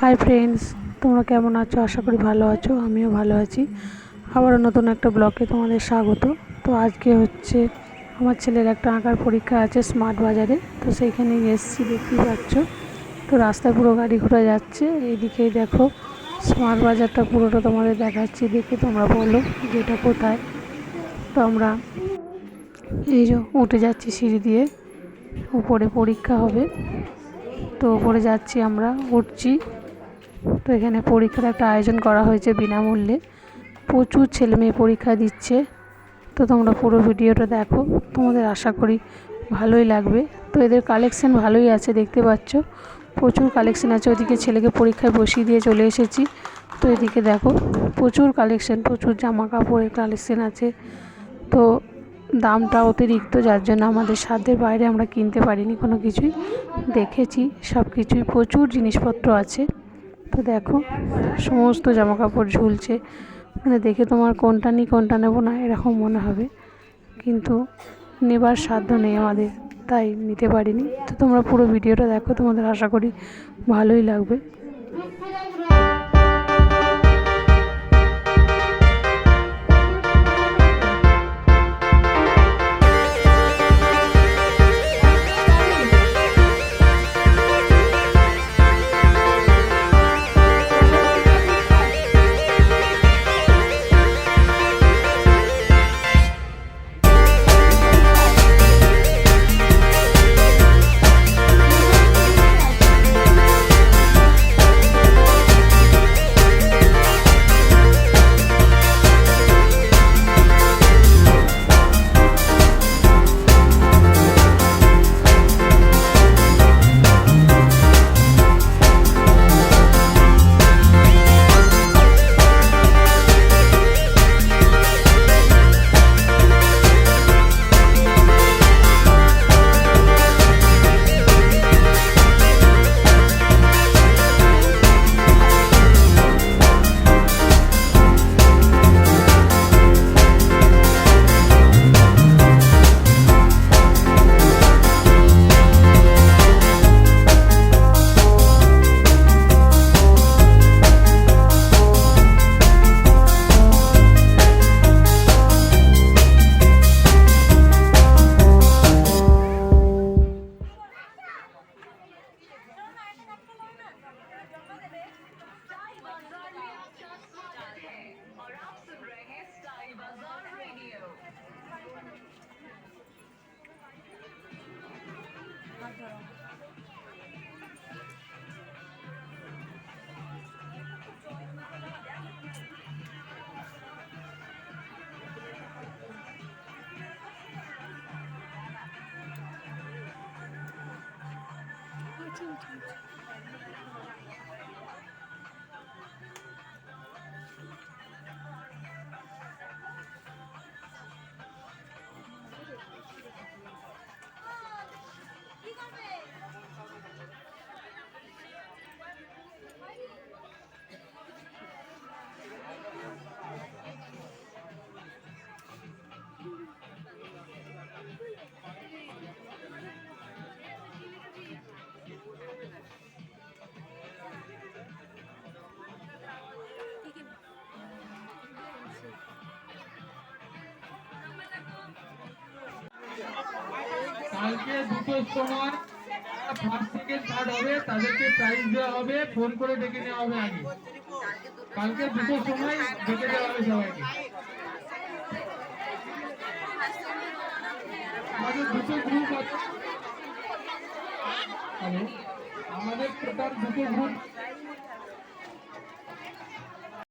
Hi friends তোমরা কেমন আছো? আশা করি ভালো আছো, আমিও ভালো আছি। আবারও নতুন একটা ব্লগে তোমাদের স্বাগত। তো আজকে হচ্ছে আমার ছেলের একটা আঁকার পরীক্ষা আছে স্মার্ট বাজারে তো সেইখানে এসছি, দেখতেই পাচ্ছ। তো রাস্তায় পুরো গাড়ি ঘোড়া যাচ্ছে। এইদিকেই দেখো স্মার্ট বাজারটা পুরোটা তোমাদের দেখাচ্ছি, দেখে তোমরা বলো যে এটা কোথায়। তো আমরা এই যে উঠে যাচ্ছি সিঁড়ি দিয়ে, উপরে পরীক্ষা হবে। তো উপরে যাচ্ছি আমরা, উঠছি। তো এখানে পরীক্ষার একটা আয়োজন করা হয়েছে বিনামূল্যে। প্রচুর ছেলে মেয়ে পরীক্ষা দিচ্ছে। তো তোমরা পুরো ভিডিওটা দেখো। তোমাদের আশা করি ভালোই লাগবে। তো এদের কালেকশন ভালোই আছে, দেখতে পাচ্ছ। প্রচুর কালেকশন আছে। ওদিকে ছেলেকে পরীক্ষায় বসিয়ে দিয়ে চলে এসেছি। তো এদিকে দেখো, প্রচুর কালেকশন প্রচুর জামা কাপড়ের কালেকশন আছে। তো দামটা অতিরিক্ত, যার জন্য আমাদের সাধ্যের বাইরে আমরা কিনতে পারিনি কোনো কিছুই। দেখেছি সব কিছুই প্রচুর জিনিসপত্র আছে। তো দেখো, সমস্ত জামা কাপড় ঝুলছে। মানে দেখে তোমার কোনটা নিই, কোনটা নেব না, এরকম মনে হবে। কিন্তু নেবার সাধ্য নেই আমাদের, তাই নিতে পারিনি। তো তোমরা পুরো ভিডিওটা দেখো, তোমাদের আশা করি ভালোই লাগবে। 들 어. 아, 진 짜. কালকে দুটোর সময় ফার্স্ট ফোন করে ডেকে নেওয়া হবে কালকে দুটোর সময় ডেকে দেওয়া হবে সবাইকে। আমাদের দুটো গ্রুপ আছে। আমাদের দুটো গ্রুপ